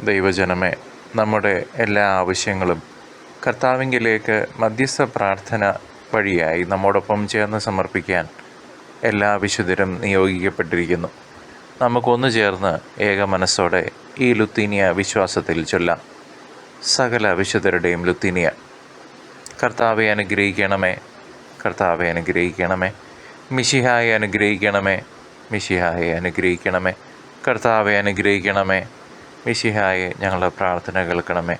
ദൈവജനമേ നമ്മുടെ എല്ലാ ആവശ്യങ്ങളും കർത്താവിങ്കിലേക്ക് മധ്യസ്ഥ പ്രാർത്ഥന വഴിയായി നമ്മോടൊപ്പം ചേർന്ന് സമർപ്പിക്കാൻ എല്ലാ വിശുദ്ധരും നിയോഗിക്കപ്പെട്ടിരിക്കുന്നു. നമുക്കൊന്നു ചേർന്ന് ഏക മനസ്സോടെ ഈ ലുത്തീനിയ വിശ്വാസത്തിൽ ചൊല്ലാം. സകല വിശുദ്ധരുടെയും ലുത്തീനിയ കർത്താവെ അനുഗ്രഹിക്കണമേ കർത്താവെ അനുഗ്രഹിക്കണമേ മിശിഹായെ അനുഗ്രഹിക്കണമേ മിശിഹായെ അനുഗ്രഹിക്കണമേ കർത്താവെ അനുഗ്രഹിക്കണമേ മിശിഹായെ ഞങ്ങളുടെ പ്രാർത്ഥന കേൾക്കണമേ.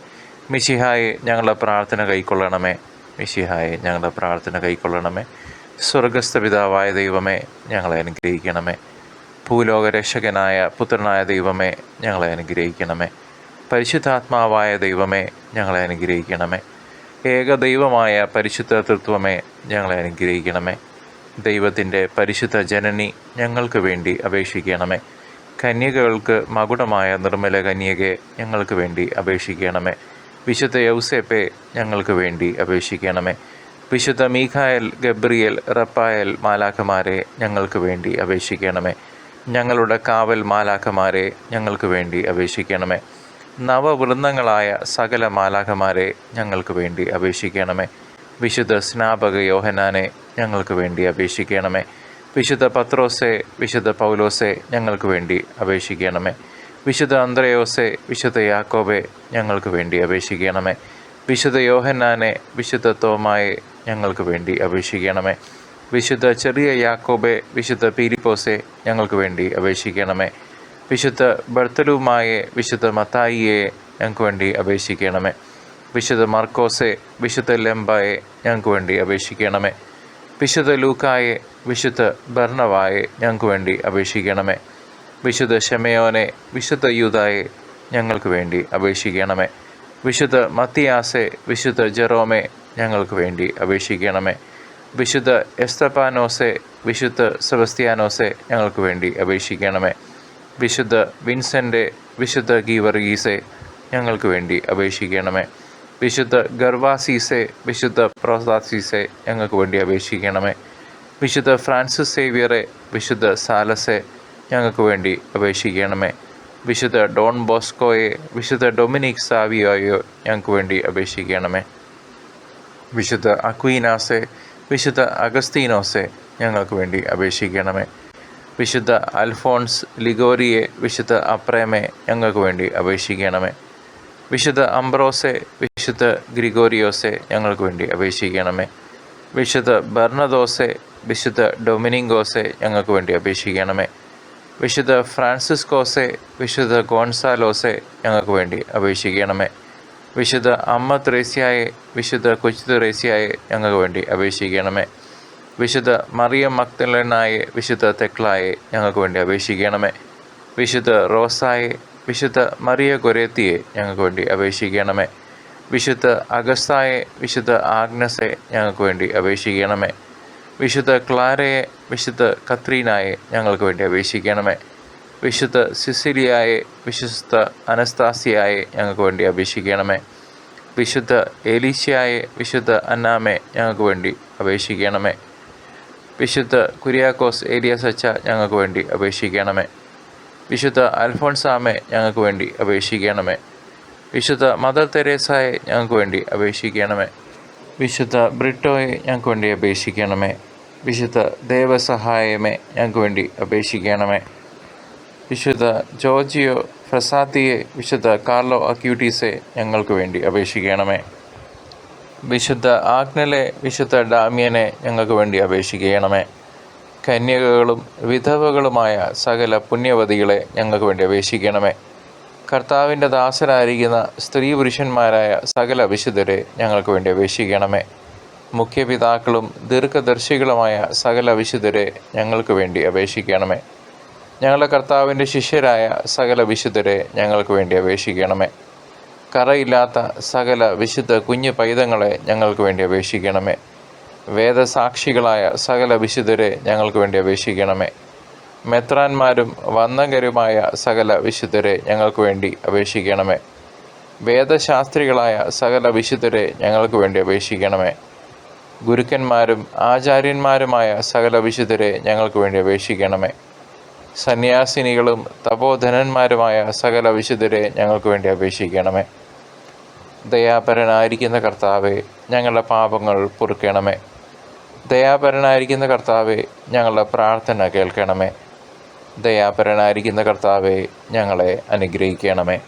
മിശിഹായെ ഞങ്ങളുടെ പ്രാർത്ഥന കൈക്കൊള്ളണമേ. മിശിഹായെ ഞങ്ങളുടെ പ്രാർത്ഥന കൈക്കൊള്ളണമേ. സ്വർഗസ്ഥ പിതാവായ ദൈവമേ ഞങ്ങളെ അനുഗ്രഹിക്കണമേ. ഭൂലോകരക്ഷകനായ പുത്രനായ ദൈവമേ ഞങ്ങളെ അനുഗ്രഹിക്കണമേ. പരിശുദ്ധാത്മാവായ ദൈവമേ ഞങ്ങളെ അനുഗ്രഹിക്കണമേ. ഏക ദൈവമായ പരിശുദ്ധ തൃത്വമേ ഞങ്ങളെ അനുഗ്രഹിക്കണമേ. ദൈവത്തിന്റെ പരിശുദ്ധ ജനനി ഞങ്ങൾക്ക് വേണ്ടി അപേക്ഷിക്കണമേ. കന്യകകൾക്ക് മകുടമായ നിർമ്മല കന്യകയെ ഞങ്ങൾക്ക് വേണ്ടി അപേക്ഷിക്കണമേ. വിശുദ്ധ യൗസേപ്പെ ഞങ്ങൾക്ക് വേണ്ടി അപേക്ഷിക്കണമേ. വിശുദ്ധ മീഖായൽ ഗബ്രിയൽ റപ്പായൽ മാലാഖമാരെ ഞങ്ങൾക്ക് വേണ്ടി അപേക്ഷിക്കണമേ. ഞങ്ങളുടെ കാവൽ മാലാഖമാരെ ഞങ്ങൾക്ക് വേണ്ടി അപേക്ഷിക്കണമേ. നവവൃന്ദങ്ങളായ സകല മാലാഖമാരെ ഞങ്ങൾക്ക് വേണ്ടി അപേക്ഷിക്കണമേ. വിശുദ്ധ സ്നാപക യോഹനാനെ ഞങ്ങൾക്ക് വേണ്ടി അപേക്ഷിക്കണമേ. വിശുദ്ധ പത്രോസെ വിശുദ്ധ പൗലോസെ ഞങ്ങൾക്ക് വേണ്ടി അപേക്ഷിക്കണമേ. വിശുദ്ധ അന്ത്രയോസെ വിശുദ്ധ യാക്കോബെ ഞങ്ങൾക്ക് വേണ്ടി അപേക്ഷിക്കണമേ. വിശുദ്ധ യോഹന്നാനെ വിശുദ്ധ തോമായെ ഞങ്ങൾക്ക് വേണ്ടി അപേക്ഷിക്കണമേ. വിശുദ്ധ ചെറിയ യാക്കോബെ വിശുദ്ധ പീലിപ്പോസെ ഞങ്ങൾക്ക് വേണ്ടി അപേക്ഷിക്കണമേ. വിശുദ്ധ ബർത്തലുമായെ വിശുദ്ധ മത്തായിയെ ഞങ്ങൾക്ക് വേണ്ടി അപേക്ഷിക്കണമേ. വിശുദ്ധ മാർക്കോസെ വിശുദ്ധ ലെമ്പായെ ഞങ്ങൾക്ക് വേണ്ടി അപേക്ഷിക്കണമേ. വിശുദ്ധ ലൂക്കായെ വിശുദ്ധ ഭർണവായെ ഞങ്ങൾക്ക് വേണ്ടി അപേക്ഷിക്കണമേ. വിശുദ്ധ ഷമയോനെ വിശുദ്ധ യൂതായെ ഞങ്ങൾക്ക് വേണ്ടി അപേക്ഷിക്കണമേ. വിശുദ്ധ മത്തിയാസെ വിശുദ്ധ ജെറോമെ ഞങ്ങൾക്ക് വേണ്ടി അപേക്ഷിക്കണമേ. വിശുദ്ധ എസ്തപ്പാനോസെ വിശുദ്ധ സെബസ്ത്യാനോസെ ഞങ്ങൾക്ക് വേണ്ടി അപേക്ഷിക്കണമേ. വിശുദ്ധ വിൻസെന്റെ വിശുദ്ധ ഗീവർഗീസെ ഞങ്ങൾക്ക് വേണ്ടി അപേക്ഷിക്കണമേ. വിശുദ്ധ ഗർവാസീസെ വിശുദ്ധ പ്രോസാസീസെ ഞങ്ങൾക്ക് വേണ്ടി അപേക്ഷിക്കണമേ. വിശുദ്ധ ഫ്രാൻസിസ് സേവിയറെ വിശുദ്ധ സാലസെ ഞങ്ങൾക്ക് വേണ്ടി അപേക്ഷിക്കണമേ. വിശുദ്ധ ഡോൺ ബോസ്കോയെ വിശുദ്ധ ഡൊമിനിക് സാവിയോയോ ഞങ്ങൾക്ക് വേണ്ടി അപേക്ഷിക്കണമേ. വിശുദ്ധ അക്വീനാസെ വിശുദ്ധ അഗസ്തീനോസെ ഞങ്ങൾക്ക് വേണ്ടി അപേക്ഷിക്കണമേ. വിശുദ്ധ അൽഫോൺസ് ലിഗോരിയെ വിശുദ്ധ അപ്രേമെ ഞങ്ങൾക്ക് വേണ്ടി അപേക്ഷിക്കണമേ. വിശുദ്ധ അംബ്രോസെ വിശുദ്ധ ഗ്രിഗോറിയോസെ ഞങ്ങൾക്ക് വേണ്ടി അപേക്ഷിക്കണമേ. വിശുദ്ധ ബർണദോസെ വിശുദ്ധ ഡൊമിനിങ്കോസെ ഞങ്ങൾക്ക് വേണ്ടി അപേക്ഷിക്കണമേ. വിശുദ്ധ ഫ്രാൻസിസ്കോസെ വിശുദ്ധ ഗോൺസാലോസെ ഞങ്ങൾക്ക് വേണ്ടി അപേക്ഷിക്കണമേ. വിശുദ്ധ അമ്മ ത്രേസ്യായെ വിശുദ്ധ കൊച്ചു ത്രേസ്യായെ ഞങ്ങൾക്ക് വേണ്ടി അപേക്ഷിക്കണമേ. വിശുദ്ധ മറിയ മക്തലനായെ വിശുദ്ധ തെക്ലായെ ഞങ്ങൾക്ക് വേണ്ടി അപേക്ഷിക്കണമേ. വിശുദ്ധ റോസായെ വിശുദ്ധ മറിയ കൊരേത്തിയെ ഞങ്ങൾക്ക് വേണ്ടി അപേക്ഷിക്കണമേ. വിശുദ്ധ അഗസ്തായെ വിശുദ്ധ ആഗ്നസെ ഞങ്ങൾക്ക് വേണ്ടി അപേക്ഷിക്കണമേ വിശുദ്ധ ക്ലാരയെ വിശുദ്ധ കത്രീനായെ ഞങ്ങൾക്ക് വേണ്ടി അപേക്ഷിക്കണമേ വിശുദ്ധ സിസിലിയായെ വിശുദ്ധ അനസ്താസിയായെ ഞങ്ങൾക്ക് വേണ്ടി അപേക്ഷിക്കണമേ വിശുദ്ധ ഏലീശയായെ വിശുദ്ധ അന്നാമെ ഞങ്ങൾക്ക് വേണ്ടി അപേക്ഷിക്കണമേ വിശുദ്ധ കുര്യാക്കോസ് ഏലിയാസ് അച്ച ഞങ്ങൾക്ക് വേണ്ടി അപേക്ഷിക്കണമേ വിശുദ്ധ അൽഫോൺസാമെ ഞങ്ങൾക്ക് വേണ്ടി അപേക്ഷിക്കണമേ വിശുദ്ധ മദർ തെരേസായെ ഞങ്ങൾക്ക് വേണ്ടി അപേക്ഷിക്കണമേ. വിശുദ്ധ ബ്രിട്ടോയെ ഞങ്ങൾക്ക് വേണ്ടി അപേക്ഷിക്കണമേ. വിശുദ്ധ ദേവസഹായമേ ഞങ്ങൾക്ക് വേണ്ടി അപേക്ഷിക്കണമേ. വിശുദ്ധ ജോർജിയോ ഫ്രസാത്തിയെ വിശുദ്ധ കാർലോ അക്യൂട്ടീസെ ഞങ്ങൾക്ക് വേണ്ടി അപേക്ഷിക്കണമേ. വിശുദ്ധ ആഗ്നലെ വിശുദ്ധ ഡാമിയനെ ഞങ്ങൾക്ക് വേണ്ടി അപേക്ഷിക്കണമേ. കന്യകകളും വിധവകളുമായ സകല പുണ്യവതികളെ ഞങ്ങൾക്ക് വേണ്ടി അപേക്ഷിക്കണമേ. കർത്താവിന്റെ ദാസരായിരിക്കുന്ന സ്ത്രീ പുരുഷന്മാരായ സകല വിശുദ്ധരെ ഞങ്ങൾക്ക് വേണ്ടി അപേക്ഷിക്കണമേ. മുഖ്യപിതാക്കളും ദീർഘദർശികളുമായ സകല വിശുദ്ധരെ ഞങ്ങൾക്ക് വേണ്ടി അപേക്ഷിക്കണമേ. ഞങ്ങളുടെ കർത്താവിന്റെ ശിഷ്യരായ സകല വിശുദ്ധരെ ഞങ്ങൾക്ക് വേണ്ടി അപേക്ഷിക്കണമേ. കറയില്ലാത്ത സകല വിശുദ്ധ കുഞ്ഞു പൈതങ്ങളെ ഞങ്ങൾക്ക് വേണ്ടി അപേക്ഷിക്കണമേ. വേദസാക്ഷികളായ സകല വിശുദ്ധരെ ഞങ്ങൾക്ക് വേണ്ടി അപേക്ഷിക്കണമേ. മെത്രാന്മാരും വന്ദകരുമായ സകല വിശുദ്ധരെ ഞങ്ങൾക്ക് വേണ്ടി അപേക്ഷിക്കണമേ. വേദശാസ്ത്രികളായ സകല വിശുദ്ധരെ ഞങ്ങൾക്ക് വേണ്ടി അപേക്ഷിക്കണമേ. ഗുരുക്കന്മാരും ആചാര്യന്മാരുമായ സകല വിശുദ്ധരെ ഞങ്ങൾക്ക് വേണ്ടി അപേക്ഷിക്കണമേ. സന്യാസിനികളും തപോധനന്മാരുമായ സകല വിശുദ്ധരെ ഞങ്ങൾക്ക് വേണ്ടി അപേക്ഷിക്കണമേ. ദയാപരനായിരിക്കുന്ന കർത്താവെ ഞങ്ങളുടെ പാപങ്ങൾ പൊറുക്കണമേ. ദയാപരനായിരിക്കുന്ന കർത്താവെ ഞങ്ങളുടെ പ്രാർത്ഥന കേൾക്കണമേ. ദയാപരനായിരിക്കുന്ന കർത്താവെ ഞങ്ങളെ അനുഗ്രഹിക്കണമേ.